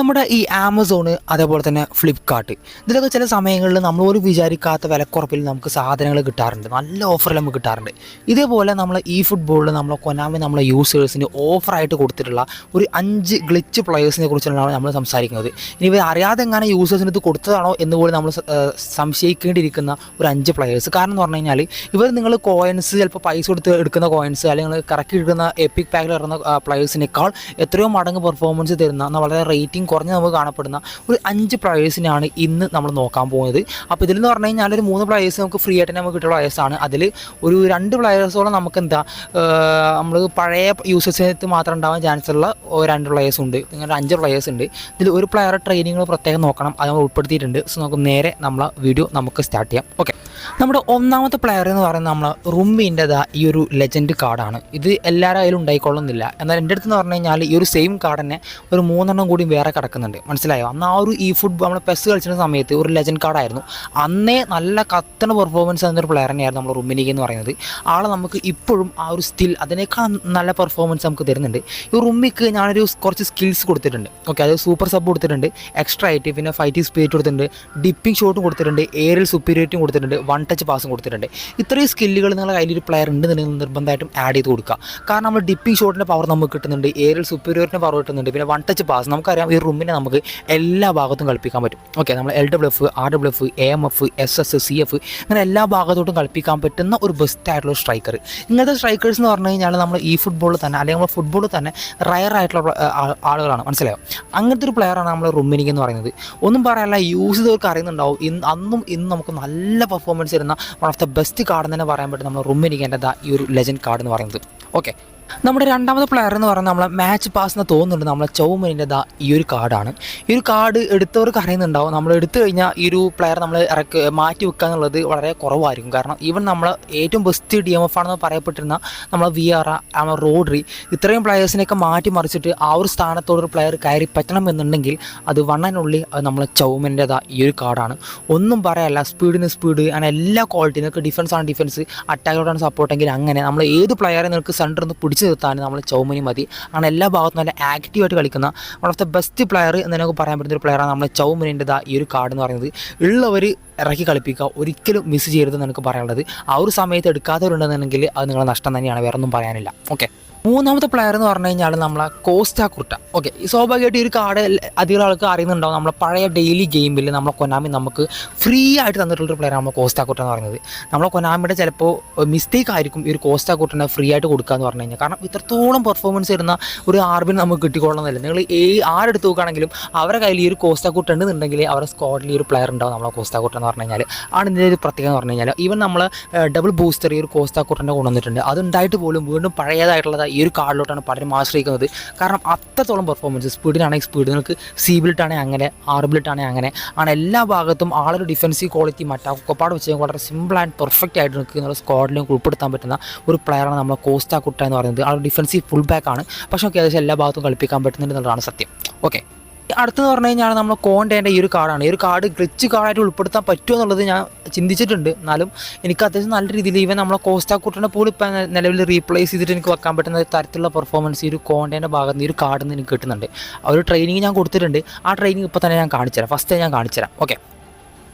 നമ്മുടെ ഈ ആമസോണ് അതേപോലെ തന്നെ ഫ്ലിപ്കാർട്ട് ഇതിലൊക്കെ ചില സമയങ്ങളിൽ നമ്മൾ ഒരു വിചാരിക്കാത്ത വിലക്കുറപ്പിൽ നമുക്ക് സാധനങ്ങൾ കിട്ടാറുണ്ട്. നല്ല ഓഫറിൽ നമുക്ക് കിട്ടാറുണ്ട്. ഇതേപോലെ നമ്മൾ ഈ ഫുട്ബോളിൽ നമ്മളെ കൊനാമി നമ്മളെ യൂസേഴ്സിന് ഓഫറായിട്ട് കൊടുത്തിട്ടുള്ള ഒരു അഞ്ച് ഗ്ലിച്ച് പ്ലെയേഴ്സിനെ കുറിച്ചാണ് നമ്മൾ സംസാരിക്കുന്നത്. ഇനി ഇവർ അറിയാതെ എങ്ങനെ യൂസേഴ്സിന് ഇത് കൊടുത്തതാണോ എന്ന് പോലും നമ്മൾ സംശയിക്കേണ്ടിയിരിക്കുന്ന ഒരു അഞ്ച് പ്ലെയേഴ്സ് കാരണം എന്ന് പറഞ്ഞു കഴിഞ്ഞാൽ ഇവർ നിങ്ങൾ കോയിൻസ് ചിലപ്പോൾ പൈസ കൊടുത്ത് എടുക്കുന്ന കോയിൻസ് അല്ലെങ്കിൽ കറക്കി എടുക്കുന്ന എപ്പിക് പാക്കിൽ ഇറങ്ങുന്ന പ്ലെയേഴ്സിനേക്കാൾ എത്രയോ മടങ്ങ് പെർഫോമൻസ് തരുന്ന വളരെ റേറ്റിംഗ് കുറഞ്ഞ് നമുക്ക് കാണപ്പെടുന്ന ഒരു അഞ്ച് പ്ലയേഴ്സിനാണ് ഇന്ന് നമ്മൾ നോക്കാൻ പോകുന്നത്. അപ്പോൾ ഇതിൽ നിന്ന് പറഞ്ഞു കഴിഞ്ഞാൽ ഒരു മൂന്ന് പ്ലയേഴ്സ് നമുക്ക് ഫ്രീ ആയിട്ട് നമുക്ക് കിട്ടുന്ന പ്ലയേഴ്സാണ് അതിൽ ഒരു രണ്ട് പ്ലയേഴ്സോളം നമുക്ക് എന്താ നമ്മൾ പഴയ യൂസേഴ്സിനകത്ത് മാത്രം ഉണ്ടാവാൻ ചാൻസ് ഉള്ള രണ്ട് പ്ലയേഴ്സ് ഉണ്ട്. ഇങ്ങനെ അഞ്ച് പ്ലയേഴ്സ് ഉണ്ട്. ഇതിൽ ഒരു പ്ലെയർ ട്രെയിനിങ്ങൾ പ്രത്യേകം നോക്കണം. അത് നമ്മൾ ഉൾപ്പെടുത്തിയിട്ടുണ്ട്. സോ നമുക്ക് നേരെ നമ്മളെ വീഡിയോ നമുക്ക് സ്റ്റാർട്ട് ചെയ്യാം. ഓക്കെ നമ്മുടെ ഒന്നാമത്തെ പ്ലെയർ എന്ന് പറയുന്നത് നമ്മൾ റുമ്മിന്റെതാ ഈ ഒരു ലെജൻഡ് കാർഡാണ് ഇത് എല്ലാവരുടെ കയ്യിലും ഉണ്ടായിക്കൊള്ളുന്നില്ല. എന്നാൽ എന്റെ അടുത്ത് എന്ന് പറഞ്ഞു കഴിഞ്ഞാൽ ഈ ഒരു സെയിം കാർഡ് തന്നെ ഒരു മൂന്നെണ്ണം കൂടി വേറെ കിടക്കുന്നുണ്ട്. മനസ്സിലായോ? അന്ന് ആ ഒരു ഈ ഫുട്ബോൾ നമ്മൾ പെസ് കളിച്ചിരുന്ന സമയത്ത് ഒരു ലെജൻഡ് കാർഡായിരുന്നു അന്നേ നല്ല കത്തണ പെർഫോമൻസ് തന്നൊരു പ്ലെയർ തന്നെയായിരുന്നു നമ്മൾ റുമ്മിനിക്ക് എന്ന് പറയുന്നത്. ആളെ നമുക്ക് ഇപ്പോഴും ആ ഒരു സ്റ്റിൽ അതിനേക്കാൾ നല്ല പെർഫോമൻസ് നമുക്ക് തരുന്നുണ്ട്. ഈ റുമ്മിക്ക് ഞാനൊരു കുറച്ച് സ്കിൽസ് കൊടുത്തിട്ടുണ്ട്. ഓക്കെ അത് സൂപ്പർ സബ് കൊടുത്തിട്ടുണ്ട്. എക്സ്ട്രാ ആയിട്ട് പിന്നെ ഫൈറ്റിംഗ് സ്പീഡ് കൊടുത്തിട്ടുണ്ട്. ഡിപ്പിംഗ് ഷോട്ടും കൊടുത്തിട്ടുണ്ട്. എയറിൽ സുപ്പീരിയറ്റും കൊടുത്തിട്ടുണ്ട്. വൺ ടച്ച് പാസും കൊടുത്തിട്ടുണ്ട്. ഇത്രയും സ്കില്ലുകൾ നിങ്ങളുടെ കയ്യിൽ ഒരു പ്ലെയർ ഉണ്ടെന്നുണ്ടെങ്കിൽ നിർബന്ധമായിട്ടും ആഡ് ചെയ്ത് കൊടുക്കുക. കാരണം നമ്മൾ ഡിപ്പിംഗ് ഷോട്ടിന്റെ പവർ നമുക്ക് കിട്ടുന്നുണ്ട് ഏരിൽ സുപ്പീരിയറിന്റെ പവർ കിട്ടുന്നുണ്ട് പിന്നെ വൺ ടച്ച് പാസ് നമുക്കറിയാം ഈ റൂമിനെ നമുക്ക് എല്ലാ ഭാഗത്തും കളിപ്പിക്കാൻ പറ്റും. ഓക്കെ നമ്മൾ L W F R W F A M F S S C F അങ്ങനെ എല്ലാ ഭാഗത്തോട്ടും കളിപ്പിക്കാൻ പറ്റുന്ന ഒരു ബെസ്റ്റ് ആയിട്ടുള്ള സ്ട്രൈക്കർ ഇങ്ങനത്തെ സ്ട്രൈക്കേഴ്സ് എന്ന് പറഞ്ഞു കഴിഞ്ഞാൽ നമ്മൾ ഈ ഫുട്ബോളിൽ തന്നെ അല്ലെങ്കിൽ നമ്മൾ ഫുട്ബോളിൽ തന്നെ റയർ ആയിട്ടുള്ള ആളുകളാണ്. മനസ്സിലായോ? അങ്ങനത്തെ ഒരു പ്ലെയറാണ് നമ്മൾ റൂമിനിക്ക് എന്ന് പറയുന്നത്. ഒന്നും പറയാനല്ല യൂസ് ചെയ്തവർക്ക് അറിയുന്നുണ്ടാവും. ഇന്ന് അന്നും ഇന്നും നമുക്ക് നല്ല പെർഫോമൻസ് തരുന്ന one of the best card തന്നെ പറയാൻ പറ്റും. നമ്മൾ റുമിനിക്കേണ്ടതാ ഈ ഒരു ലെജൻഡ് കാർഡ് എന്ന് പറയുന്നത്. ഓക്കെ നമ്മുടെ രണ്ടാമത്തെ പ്ലെയർ എന്ന് പറഞ്ഞാൽ നമ്മളെ മാച്ച് പാസ് എന്ന് തോന്നുന്നുണ്ട്. നമ്മളെ ചൗമനിന്റെ ദാ ഈ ഒരു കാർഡാണ് ഈ ഒരു കാർഡ് എടുത്തവർക്ക് അറിയുന്നുണ്ടാവും. നമ്മൾ എടുത്തു കഴിഞ്ഞാൽ ഈ ഒരു പ്ലെയർ നമ്മൾ ഇറക്ക് മാറ്റി വെക്കുക എന്നുള്ളത് വളരെ കുറവായിരിക്കും. കാരണം ഈവൻ നമ്മൾ ഏറ്റവും ബെസ്റ്റ് ഡി എം എഫ് ആണെന്ന് പറയപ്പെട്ടിരുന്ന നമ്മളെ വി ആർ നമ്മളെ റോഡ്രി ഇത്രയും പ്ലെയേഴ്സിനെയൊക്കെ മാറ്റി മറിച്ചിട്ട് ആ ഒരു സ്ഥാനത്തോടൊരു പ്ലെയർ കയറി പറ്റണം എന്നുണ്ടെങ്കിൽ അത് വണ്ണനുള്ളി അത് നമ്മളെ ചൗമന്റെതാ ഈ ഒരു കാർഡാണ് ഒന്നും പറയാല്ല. സ്പീഡിന് സ്പീഡ് അങ്ങനെ എല്ലാ ക്വാളിറ്റി നിങ്ങൾക്ക് ഡിഫൻസ് ആണ് ഡിഫൻസ് അറ്റാക്കിലോട്ടാണ് സപ്പോർട്ടെങ്കിൽ അങ്ങനെ. നമ്മൾ ഏത് പ്ലെയറെ നിങ്ങൾക്ക് സെന്ററിൽ നിന്ന് പിടിച്ചു നിർത്താൻ നമ്മൾ ചൗമനി മതി. അങ്ങനെ എല്ലാ ഭാഗത്തും നല്ല ആക്റ്റീവായിട്ട് കളിക്കുന്ന one of the best player എന്ന് നമുക്ക് പറയാൻ പറ്റുന്ന ഒരു പ്ലെയറാണ് നമ്മൾ ചൗമനിന്റെതാ ഈ ഒരു കാർഡ് എന്ന് പറയുന്നത്. ഉള്ളവർ ഇറക്കി കളിപ്പിക്കുക. ഒരിക്കലും മിസ് ചെയ്യരുതെന്ന് എനിക്ക് പറയാനുള്ളത്. ആ ഒരു സമയത്ത് എടുക്കാത്തവരുണ്ടെന്നുണ്ടെങ്കിൽ അത് നിങ്ങളുടെ നഷ്ടം തന്നെയാണ്. വേറെ ഒന്നും പറയാനില്ല. ഓക്കെ മൂന്നാമത്തെ പ്ലെയർ എന്ന് പറഞ്ഞു കഴിഞ്ഞാൽ നമ്മളെ കോസ്റ്റ കുർട്ട. ഓക്കെ സ്വാഭാവികമായിട്ട് ഒരു കാർഡ് അധികം ആൾക്ക് അറിയുന്നുണ്ടാവും. നമ്മളെ പഴയ ഡെയിലി ഗെയിമിൽ നമ്മളെ കൊനാമി നമുക്ക് ഫ്രീ ആയിട്ട് തന്നിട്ടുള്ളൊരു പ്ലെയർ നമ്മൾ കോസ്റ്റ കുർട്ട എന്ന് പറയുന്നത്. നമ്മളെ കൊനാമിയുടെ ചിലപ്പോൾ മിസ്റ്റേക്ക് ആയിരിക്കും ഈ ഒരു കോസ്റ്റ കുർട്ടനെ ഫ്രീ ആയിട്ട് കൊടുക്കുക എന്ന് പറഞ്ഞു കഴിഞ്ഞാൽ. കാരണം ഇത്രത്തോളം പെർഫോമൻസ് തരുന്ന ഒരു ആർബിന് നമുക്ക് കിട്ടിക്കൊള്ളണമെന്നില്ല. നിങ്ങൾ ഈ ആരെടുത്ത് നോക്കുകയാണെങ്കിലും അവരുടെ കയ്യിൽ ഈ ഒരു കോസ്റ്റ കുട്ട ഉണ്ടെന്നുണ്ടെങ്കിൽ അവരുടെ സ്ക്വാഡിൽ ഈ ഒരു പ്ലെയർ ഉണ്ടാവും നമ്മളെ കോസ്റ്റ കുർട്ട എന്ന് പറഞ്ഞു കഴിഞ്ഞാൽ ആണ് ഇതിന്റെ ഒരു പ്രത്യേകത എന്ന് പറഞ്ഞു കഴിഞ്ഞാൽ ഈവൻ നമ്മൾ ഡബിൾ ബൂസ്റ്റർ ഈ ഒരു കോസ്റ്റ കുട്ടന്റെ കൊണ്ടുവന്നിട്ടുണ്ട്. അതുണ്ടായിട്ട് പോലും വീണ്ടും പഴയതായിട്ടുള്ള ഈ ഒരു കാർഡിലോട്ടാണ് പലരും ആശ്രയിക്കുന്നത്. കാരണം അത്രത്തോളം പെർഫോമൻസ് സ്പീഡിനാണെങ്കിൽ സ്പീഡ് നിങ്ങൾക്ക് സി ബിൽട്ടാണെങ്കിൽ അങ്ങനെ ആർ ബിൽട്ടാണെങ്കിൽ അങ്ങനെ ആണ് എല്ലാ ഭാഗത്തും ആളൊരു ഡിഫൻസീവ് ക്വാളിറ്റി മറ്റൊക്കെപ്പാട് വെച്ച് വളരെ സിമ്പിൾ ആൻഡ് പെർഫെക്റ്റ് ആയിട്ട് നിൽക്കുന്ന നിങ്ങളുടെ ഉൾപ്പെടുത്താൻ പറ്റുന്ന ഒരു പ്ലെയറാണ് നമ്മൾ കോസ്റ്റാ കുട്ട എന്ന് പറയുന്നത്. ആ ഡിഫൻസീവ് ഫുൾ ബാക്ക് ആണ്. പക്ഷേ ഏകദേശം എല്ലാ ഭാഗത്തും കളിപ്പിക്കാൻ പറ്റുന്നുണ്ട് എന്നുള്ളതാണ് സത്യം. ഓക്കെ അടുത്തെന്ന് പറഞ്ഞു കഴിഞ്ഞാൽ നമ്മൾ കോണ്ടേന്റെ ഈ ഒരു കാർഡാണ് ഈ ഒരു കാർഡ് ഗ്ലിച്ച് കാർഡായിട്ട് ഉൾപ്പെടുത്താൻ പറ്റുമോ എന്നുള്ളത് ഞാൻ ചിന്തിച്ചിട്ടുണ്ട്. എന്നാലും എനിക്ക് അത്യാവശ്യം നല്ല രീതിയിൽ ഈവൻ നമ്മളെ കോസ്റ്റാ കുട്ടനെ പോലും ഇപ്പം നിലവിൽ റീപ്ലേസ് ചെയ്തിട്ട് എനിക്ക് വെക്കാൻ പറ്റുന്ന തരത്തിലുള്ള പെർഫോമൻസ് ഈ ഒരു കോണ്ടേന്റെ ഭാഗത്ത് നിന്ന് ഈ ഒരു കാർഡിൽ നിന്ന് എനിക്ക് കിട്ടുന്നുണ്ട്. ആ ഒരു ട്രെയിനിങ് ഞാൻ കൊടുത്തിട്ടുണ്ട്. ആ ട്രെയിനിങ് ഇപ്പോൾ തന്നെ ഞാൻ കാണിച്ചുതരാം ഫസ്റ്റ് ഞാൻ കാണിച്ചുതരാം ഓക്കെ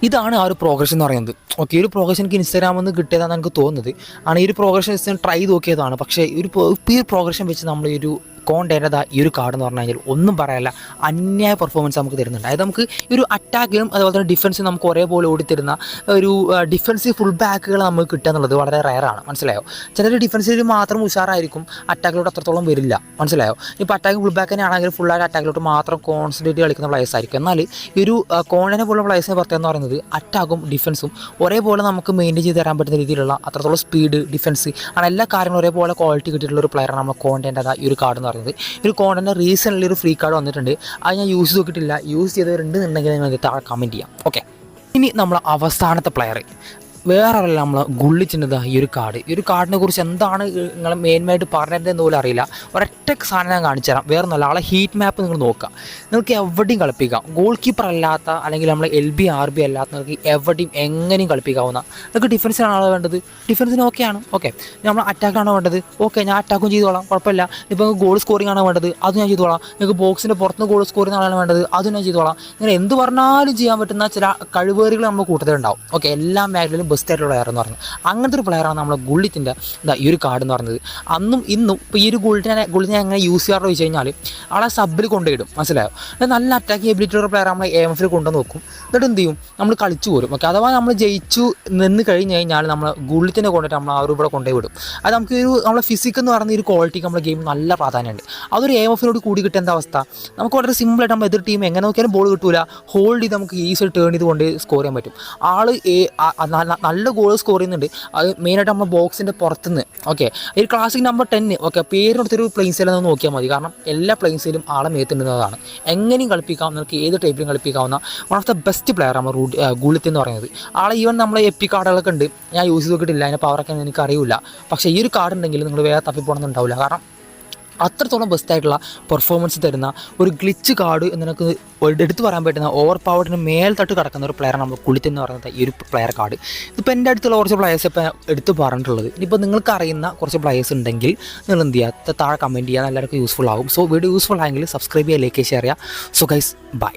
ഇതാണ് ആ ഒരു പ്രോഗ്രഷൻ എന്ന് പറയുന്നത്. ഓക്കെ ഈ ഒരു പ്രോഗ്രഷൻ എനിക്ക് ഇൻസ്റ്റാഗ്രാമിൽ നിന്ന് കിട്ടിയതാണ് എനിക്ക് തോന്നുന്നത്. ആണ് ഈ ഒരു പ്രോഗ്രഷൻ ട്രൈ നോക്കിയതാണ്. പക്ഷേ ഒരു ഈ പ്രോഗ്രഷൻ വെച്ച് നമ്മൾ ഈ ഒരു കോണ്ടേന്റെതാ ഈ ഒരു കാർഡ് എന്ന് പറഞ്ഞു കഴിഞ്ഞാൽ ഒന്നും പറയാല്ല. അന്യായ പെർഫോമൻസ് നമുക്ക് തരുന്നുണ്ട്. അതായത് നമുക്ക് ഈ ഒരു അറ്റാക്കിലും അതുപോലെ തന്നെ ഡിഫൻസിനും നമുക്ക് ഒരേപോലെ ഓടിത്തരുന്ന ഒരു ഡിഫൻസീവ് ഫുൾ ബാക്കുകൾ നമുക്ക് കിട്ടുക എന്നുള്ളത് വളരെ റയറാണ് മനസ്സിലായോ? ചിലർ ഡിഫൻസിൽ മാത്രം ഉഷാറായിരിക്കും അറ്റാക്കിലോട്ട് അത്രത്തോളം വരില്ല. മനസ്സിലായോ? ഇപ്പോൾ അറ്റാക്ക് ഫുൾ ബാക്കിനെ ആണെങ്കിൽ ഫുള്ളായിട്ട് അറ്റാക്കിലോട്ട് മാത്രം കോൺസെൻട്രേറ്റ് കളിക്കുന്ന പ്ലേയേഴ്സ് ആയിരിക്കും. എന്നാൽ ഈ ഒരു കോണ്ടനെ പോലുള്ള പ്ലേയേഴ്സിനെ പ്രത്യേകം എന്ന് പറയുന്നത് അറ്റാക്കും ഡിഫൻസും ഒരേപോലെ നമുക്ക് മെയിന്റെയിൻ ചെയ്ത് തരാൻ പറ്റുന്ന രീതിയിലുള്ള അത്രത്തോളം സ്പീഡ് ഡിഫൻസ് ആണ്. എല്ലാ കാര്യങ്ങളും ഒരേപോലെ ക്വാളിറ്റി കിട്ടിയിട്ടുള്ള ഒരു പ്ലെയറാണ് നമ്മൾ കോണ്ടേന്റെ ഈ ഒരു കാർഡ് എന്ന് പറയുന്നത്. ഈ ഒരു കോണ്ടന്റെ റീസെന്റ്ലി ഒരു ഫ്രീ കാർഡ് വന്നിട്ടുണ്ട്. അത് ഞാൻ യൂസ് നോക്കിയിട്ടില്ല. യൂസ് ചെയ്തവരുണ്ടെന്നുണ്ടെങ്കിൽ നിങ്ങൾ താഴെ കമന്റ് ചെയ്യാം. ഓക്കെ ഇനി നമ്മൾ അവസാനത്തെ പ്ലെയർ വേറെ അറിയില്ല നമ്മൾ ഗുള്ളിച്ചിന്റെ ഈ ഒരു കാർഡ് ഈ ഒരു കാർഡിനെ കുറിച്ച് എന്താണ് നിങ്ങൾ മെയിനായിട്ട് പറഞ്ഞതെന്ന് പോലും അറിയില്ല. ഒരൊറ്റ സാധനം ഞാൻ കാണിച്ചു തരാം. വേറെ നല്ല ആളെ ഹീറ്റ് മാപ്പ് നിങ്ങൾ നോക്കുക. നിങ്ങൾക്ക് എവിടെയും കളിപ്പിക്കാം. ഗോൾ കീപ്പർ അല്ലാത്ത അല്ലെങ്കിൽ നമ്മൾ എൽ ബി ആർ ബി അല്ലാത്ത നിങ്ങൾക്ക് എവിടെയും എങ്ങനെയും കളിപ്പിക്കാവുന്ന. നിങ്ങൾക്ക് ഡിഫൻസിനാണ് ആളെ വേണ്ടത്. ഡിഫൻസിന് ഓക്കെയാണ് ഓക്കെ നമ്മൾ അറ്റാക്കാണോ വേണ്ടത്? ഓക്കെ ഞാൻ അറ്റാക്കും ചെയ്തോളാം. കുഴപ്പമില്ല. ഇപ്പോൾ ഗോൾ സ്കോറിംഗ് ആണോ വേണ്ടത്? അത് ഞാൻ ചെയ്തോളാം. നിങ്ങൾക്ക് ബോക്സിന്റെ പുറത്ത് ഗോൾ സ്കോർ ചെയ്യുന്ന ആളാണ് വേണ്ടത്? അത് ഞാൻ ചെയ്തോളാം. ഇങ്ങനെ എന്ത് പറഞ്ഞാലും ചെയ്യാൻ പറ്റുന്ന ചില കഴിവേറികൾ നമ്മൾ കൂട്ടത്തിലുണ്ടാവും. ഓക്കെ എല്ലാ മേഖലയിലും ബെസ്റ്റ് ആയിട്ടുള്ള പ്ലെയർ എന്ന് പറഞ്ഞത്. അങ്ങനത്തെ ഒരു പ്ലെയറാണ് നമ്മുടെ ഗുള്ളിത്തിന്റെ എന്താ ഈ ഒരു കാർഡ് എന്ന് പറയുന്നത് അന്നും ഇന്നും ഇപ്പോൾ ഈ ഒരു ഗുള്ളിനെ ഗുള്ളിനെ അങ്ങനെ യൂസ് ചെയ്യാറോ വെച്ച് കഴിഞ്ഞാൽ ആളെ സബിൽ കൊണ്ടുപോയിടും. മനസ്സിലായോ? നല്ല അറ്റാക്കിംഗ് എബിലിറ്റി ഉള്ള പ്ലെയർ നമ്മൾ എം എഫിൽ കൊണ്ടുവന്ന് നോക്കും. എന്നിട്ട് എന്ത് ചെയ്യും? നമ്മൾ കളിച്ചു പോരും. ഓക്കെ അഥവാ നമ്മൾ ജയിച്ചു നിന്ന് കഴിഞ്ഞ് കഴിഞ്ഞാൽ നമ്മൾ ഗുള്ളിത്തിനെ കൊണ്ടിട്ട് നമ്മൾ ആ ഒരു ഇവിടെ വിടും. അത് നമുക്ക് ഒരു നമ്മളെ ഫിസിക് എന്ന് പറയുന്ന ഒരു ക്വാളിറ്റിക്ക് നമ്മുടെ ഗെയിം നല്ല പ്രാധാന്യമുണ്ട്. അതൊരു എം എഫിനോട് കൂടി കിട്ടേണ്ട അവസ്ഥ? നമുക്ക് വളരെ സിമ്പിളായിട്ട് നമ്മൾ എതിർ ടീം എങ്ങനെ നോക്കിയാലും ബോൾ കിട്ടൂല. ഹോൾഡ് ചെയ്ത് നമുക്ക് ഈസിൽ ടേൺ ചെയ്ത് കൊണ്ട് സ്കോർ ചെയ്യാൻ പറ്റും. ആൾ നല്ല ഗോൾ സ്കോർ ചെയ്യുന്നുണ്ട്. അത് മെയിനായിട്ട് നമ്മൾ ബോക്സിന്റെ പുറത്തുനിന്ന്. ഓക്കെ ഒരു ക്ലാസിക് നമ്പർ ടെന്ന് ഓക്കെ പേരിനടുത്തൊരു പ്ലെയിൻസിലും ഒന്ന് നോക്കിയാൽ മതി. കാരണം എല്ലാ പ്ലെയിൻസിലും ആളെ മേത്തുണ്ടെന്നതാണ് എങ്ങനെയും കളിപ്പിക്കാം നമുക്ക് ഏത് ടൈപ്പിലും കളിപ്പിക്കാവുന്ന one of the best player ആണ് റൂട്ട് ഗുളിത്ത് എന്ന് പറയുന്നത്. ആളെ ഈവൻ നമ്മളെ എപ്പി കാർഡുകളൊക്കെ ഉണ്ട്. ഞാൻ യൂസ് ചെയ്ത് നോക്കിയിട്ടില്ല. അതിന്റെ പവറൊക്കെ എനിക്ക് അറിയില്ല. പക്ഷേ ഈ ഒരു കാർഡ് ഉണ്ടെങ്കിൽ നിങ്ങൾ വേറെ തപ്പിപ്പോണമെന്നുണ്ടാവില്ല കാരണം അത്രത്തോളം ബെസ്റ്റായിട്ടുള്ള പെർഫോമൻസ് തരുന്ന ഒരു ഗ്ലിച്ച് കാർഡ് എന്നൊക്കെ എടുത്തു പറയാൻ പറ്റുന്ന ഓവർ പവറിന് മേൽത്തട്ട് കിടക്കുന്ന ഒരു പ്ലെയർ നമ്മൾ കുളിത്ത് എന്ന് പറയുന്നത് ഈ ഒരു പ്ലെയർ കാർഡ് ഇതിപ്പോൾ എന്റെ അടുത്തുള്ള കുറച്ച് പ്ലെയേഴ്സ് ഇപ്പോൾ എടുത്ത് പറഞ്ഞിട്ടുള്ളത്. ഇനിയിപ്പോൾ നിങ്ങൾക്ക് അറിയുന്ന കുറച്ച് പ്ലയേഴ്സ് ഉണ്ടെങ്കിൽ നിങ്ങൾ എന്ത് ചെയ്യുക? താഴെ കമന്റ് ചെയ്യുക. എല്ലാവർക്കും യൂസ്ഫുൾ ആകും. സോ വീഡിയോ യൂസ്ഫുൾ ആയെങ്കിൽ സബ്സ്ക്രൈബ് ചെയ്യുക ലൈക്ക് ഷെയർ ചെയ്യുക. So guys bye